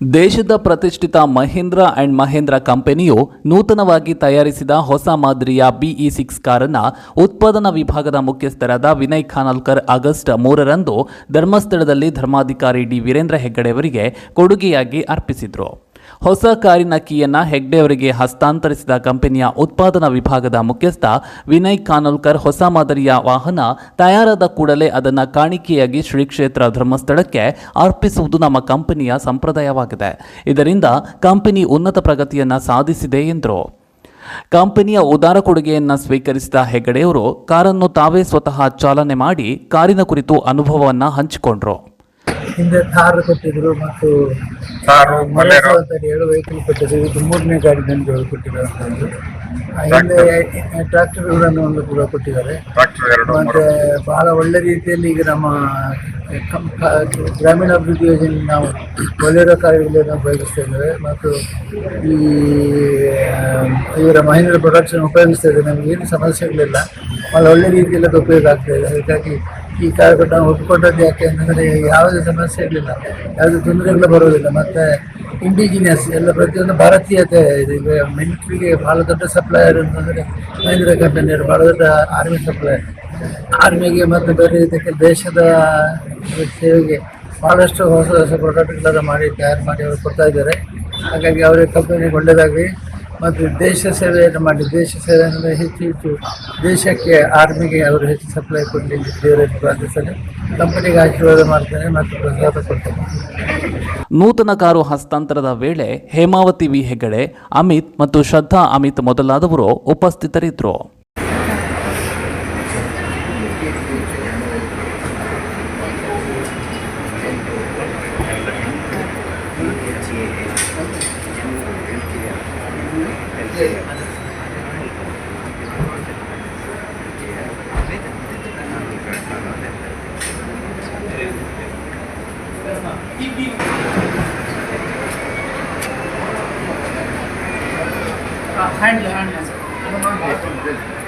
ದೇಶದ ಪ್ರತಿಷ್ಠಿತ ಮಹೇಂದ್ರ ಅಂಡ್ ಮಹೇಂದ್ರ ಕಂಪನಿಯು ನೂತನವಾಗಿ ತಯಾರಿಸಿದ ಹೊಸ ಮಾದರಿಯ ಬಿಇ ಸಿಕ್ಸ್ ಕಾರನ್ನು ಉತ್ಪಾದನಾ ವಿಭಾಗದ ಮುಖ್ಯಸ್ಥರಾದ ವಿನಯ್ ಖಾನಲ್ಕರ್ ಆಗಸ್ಟ್ ಮೂರರಂದು ಧರ್ಮಸ್ಥಳದಲ್ಲಿ ಧರ್ಮಾಧಿಕಾರಿ ಡಿ ವೀರೇಂದ್ರ ಹೆಗ್ಗಡೆಯವರಿಗೆ ಕೊಡುಗೆಯಾಗಿ ಅರ್ಪಿಸಿದರು. ಹೊಸ ಕಾರಿನ ಕೀಯನ್ನ ಹೆಗ್ಡೆ ಅವರಿಗೆ ಹಸ್ತಾಂತರಿಸಿದ ಕಂಪನಿಯ ಉತ್ಪಾದನಾ ವಿಭಾಗದ ಮುಖ್ಯಸ್ಥ ವಿನಯ್ ಕಾನೋಲ್ಕರ್ ಹೊಸ ಮಾದರಿಯ ವಾಹನ ತಯಾರಾದ ಕೂಡಲೇ ಅದನ್ನು ಕಾಣಿಕೆಯಾಗಿ ಶ್ರೀ ಕ್ಷೇತ್ರ ಧರ್ಮಸ್ಥಳಕ್ಕೆ ಅರ್ಪಿಸುವುದು ನಮ್ಮ ಕಂಪನಿಯ ಸಂಪ್ರದಾಯವಾಗಿದೆ. ಇದರಿಂದ ಕಂಪನಿ ಉನ್ನತ ಪ್ರಗತಿಯನ್ನು ಸಾಧಿಸಿದೆ ಎಂದರು. ಕಂಪನಿಯ ಉದಾರ ಕೊಡುಗೆಯನ್ನು ಸ್ವೀಕರಿಸಿದ ಹೆಗಡೆಯವರು ಕಾರನ್ನು ತಾವೇ ಸ್ವತಃ ಚಾಲನೆ ಮಾಡಿ ಕಾರಿನ ಕುರಿತು ಅನುಭವವನ್ನು ಹಂಚಿಕೊಂಡ್ರು. ಹಿಂದೆ ಥಾರ್ ಕೊಟ್ಟಿದ್ರು ಮತ್ತು ಕಾರು ಅಂತ ಹೇಳಿ ವೆಹಿಕಲ್ ಕೊಟ್ಟಿದ್ರು ಇದು ಮೂರನೇ ಗಾಡಿ ನನಗೆ ಕೊಟ್ಟಿದ್ರು ಹಿಂದೆ ಟ್ರ್ಯಾಕ್ಟರ್ಗಳನ್ನು ಒಂದು ಕೂಡ ಕೊಟ್ಟಿದ್ದಾರೆ. ಟ್ರಾಕ್ಟರ್ ಎರಡು ಮತ್ತೆ ಬಹಳ ಒಳ್ಳೆ ರೀತಿಯಲ್ಲಿ ಈಗ ನಮ್ಮ ಕಂ- ಕ- ಗ್ರಾಮೀಣಾಭಿವೃದ್ಧಿ ಯೋಜನೆ ನಾವು ಒಳ್ಳೆಯ ಕಾರ್ಯಗಳನ್ನು ಉಪಯೋಗಿಸ್ತಾ ಇದ್ದೇವೆ. ಮತ್ತು ಈ ಇವರ ಮಹೇಂದ್ರ ಪ್ರೊಡಕ್ಷನ್ ಉಪಯೋಗಿಸ್ತಾ ಇದ್ದೇವೆ. ನಮಗೆ ಏನು ಸಮಸ್ಯೆಗಳಿಲ್ಲ. ಬಹಳ ಒಳ್ಳೆ ರೀತಿಯಲ್ಲಿ ಅದು ಉಪಯೋಗ ಆಗ್ತಾ ಇದೆ. ಹಾಗಾಗಿ ಈ ಕಾರ್ಯಕ್ರಮ ಒಪ್ಪಿಕೊಂಡದ್ದು ಯಾಕೆ ಅಂತಂದರೆ ಯಾವುದೇ ಸಮಸ್ಯೆ ಇರಲಿಲ್ಲ. ಯಾವುದೇ ತೊಂದರೆಗಳು ಬರೋದಿಲ್ಲ ಮತ್ತು ಇಂಡಿಜಿನಿಯಸ್ ಎಲ್ಲ ಪ್ರತಿಯೊಂದು ಭಾರತೀಯತೆ ಇದೆ. ಮಿಲಿಟ್ರಿಗೆ ಭಾಳ ದೊಡ್ಡ ಸಪ್ಲೈಯರ್ ಅಂತಂದರೆ ಮಹೇಂದ್ರ ಕಂಪನಿಯರು ಭಾಳ ದೊಡ್ಡ ಆರ್ಮಿ ಸಪ್ಲೈಯರ್ ಆರ್ಮಿಗೆ ಮತ್ತು ಬೇರೆ ಇದಕ್ಕೆ ದೇಶದ ಸೇವೆಗೆ ಭಾಳಷ್ಟು ಹೊಸ ಹೊಸ ಪ್ರಾಡಕ್ಟ್ಗಳನ್ನು ಮಾಡಿ, ತಯಾರು ಮಾಡಿ ಅವರು ಕೊಡ್ತಾ ಇದ್ದಾರೆ. ಹಾಗಾಗಿ ಅವರ ಕಂಪನಿಗೆ ಒಳ್ಳೆಯದಾಗಲಿ ಮತ್ತು ದೇಶ ಸೇವೆಯನ್ನು ಮಾಡಿ, ದೇಶ ಸೇವೆಯನ್ನು ಹೆಚ್ಚು ಹೆಚ್ಚು ದೇಶಕ್ಕೆ ಆರ್ಮಿಗೆ ಅವರು ಹೆಚ್ಚು ಸಪ್ಲೈ ಕೊಡಲಿ ದೇವರಲ್ಲಿ ಪ್ರಾರ್ಥಿಸಲು ಕಂಪನಿಗೆ ಆಶೀರ್ವಾದ ಮಾಡ್ತೇನೆ ಮತ್ತು ಪ್ರಸಾದ ಕೊಡ್ತೇನೆ. ನೂತನ ಕಾರು ಹಸ್ತಾಂತರದ ವೇಳೆ ಹೇಮಾವತಿ ವಿ ಹೆಗಡೆ, ಅಮಿತ್ ಮತ್ತು ಶ್ರದ್ಧಾ ಅಮಿತ್ ಮೊದಲಾದವರು ಉಪಸ್ಥಿತರಿದ್ದರು. ஹேண்டில் ஹேண்டில் சார்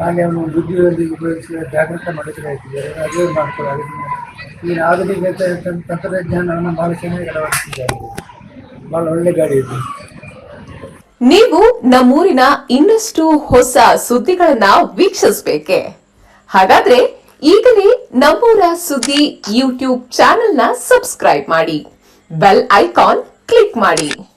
ಹಾಗೆ ಅವನು ಬುದ್ಧಿಯೊಂದಿಗೆ ಉಪಯೋಗಿಸಿ ಜಾಗೃತ ಮಾಡಿದ್ರೆ ಆಗ್ತಿದ್ದಾರೆ ಅದೇ ಮಾಡ್ತಾರೆ ಈ ಆಧುನಿಕ ತಂತ್ರಜ್ಞಾನವನ್ನು ಭಾಳ ಚೆನ್ನಾಗಿ ಅಳವಡಿಸಿದ್ದಾರೆ. ಭಾಳ ಒಳ್ಳೆ ಗಾಡಿ ಇದೆ. ನೀವು ನಮ್ಮೂರಿನ ಇನ್ನಷ್ಟು ಹೊಸ ಸುದ್ದಿಗಳನ್ನ ವೀಕ್ಷಿಸಬೇಕೆ? ಹಾಗಾದ್ರೆ ಈಗಲೇ ನಮ್ಮೂರ ಸುದ್ದಿ ಯೂಟ್ಯೂಬ್ ಚಾನೆಲ್ನ ಸಬ್ಸ್ಕ್ರೈಬ್ ಮಾಡಿ. ಬೆಲ್ ಐಕಾನ್ ಕ್ಲಿಕ್ ಮಾಡಿ.